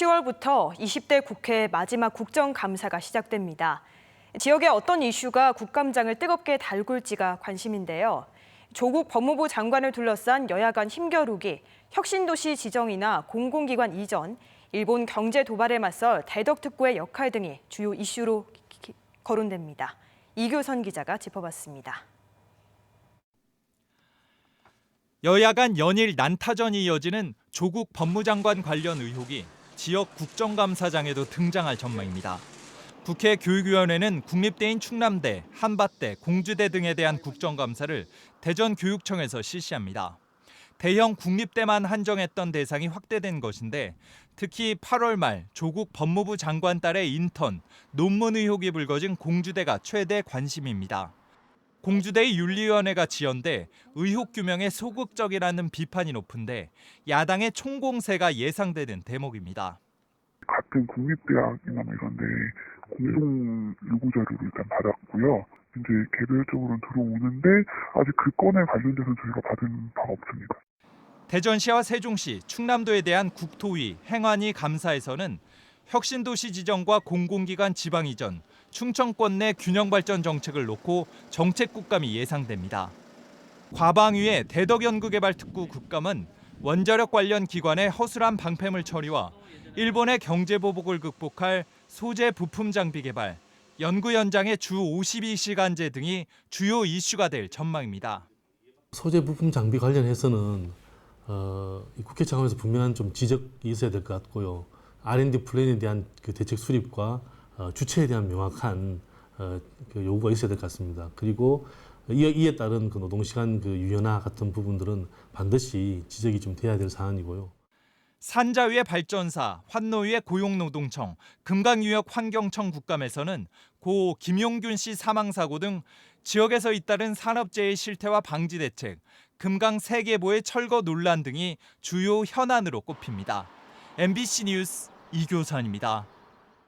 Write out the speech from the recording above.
10월부터 20대 국회 마지막 국정감사가 시작됩니다. 지역의 어떤 이슈가 국감장을 뜨겁게 달굴지가 관심인데요. 조국 법무부 장관을 둘러싼 여야 간 힘겨루기, 혁신도시 지정이나 공공기관 이전, 일본 경제 도발에 맞설 대덕특구의 역할 등이 주요 이슈로 기- 거론됩니다. 이교선 기자가 짚어봤습니다. 여야 간 연일 난타전이 이어지는 조국 법무장관 관련 의혹이 지역 국정감사장에도 등장할 전망입니다. 국회 교육위원회는 국립대인 충남대, 한밭대, 공주대 등에 대한 국정감사를 대전교육청에서 실시합니다. 대형 국립대만 한정했던 대상이 확대된 것인데 특히 8월 말 조국 법무부 장관 딸의 인턴, 논문 의혹이 불거진 공주대가 최대 관심입니다. 공주대의 윤리위원회가 지연돼 의혹 규명에 소극적이라는 비판이 높은데 야당의 총공세가 예상되는 대목입니다. 같은 국립대학이나 뭐 이런데 공동 요구 자료를 일단 받았고요. 이제 개별적으로는 들어오는데 아직 그 건에 관련돼서 저희가 받은 바가 없습니다. 대전시와 세종시, 충남도에 대한 국토위, 행안위 감사에서는 혁신도시 지정과 공공기관 지방 이전, 충청권 내 균형 발전 정책을 놓고 정책 국감이 예상됩니다. 과방위의 대덕연구개발특구 국감은 원자력 관련 기관의 허술한 방패물 처리와 일본의 경제 보복을 극복할 소재 부품 장비 개발, 연구 현장의 주 52시간제 등이 주요 이슈가 될 전망입니다. 소재 부품 장비 관련해서는 어, 이 국회 차원에서 분명한 좀 지적이 있어야 될 것 같고요. R&D 플랜에 대한 그 대책 수립과 어, 주체에 대한 명확한 어, 그 요구가 있어야 될 것 같습니다. 그리고 이에 따른 그 노동시간 그 유연화 같은 부분들은 반드시 지적이 좀 돼야 될 사안이고요. 산자위의 발전사, 환노위의 고용노동청, 금강유역 환경청 국감에서는 고 김용균 씨 사망 사고 등 지역에서 잇따른 산업재해 실태와 방지 대책, 금강 세계보의 철거 논란 등이 주요 현안으로 꼽힙니다. MBC 뉴스 이교선입니다.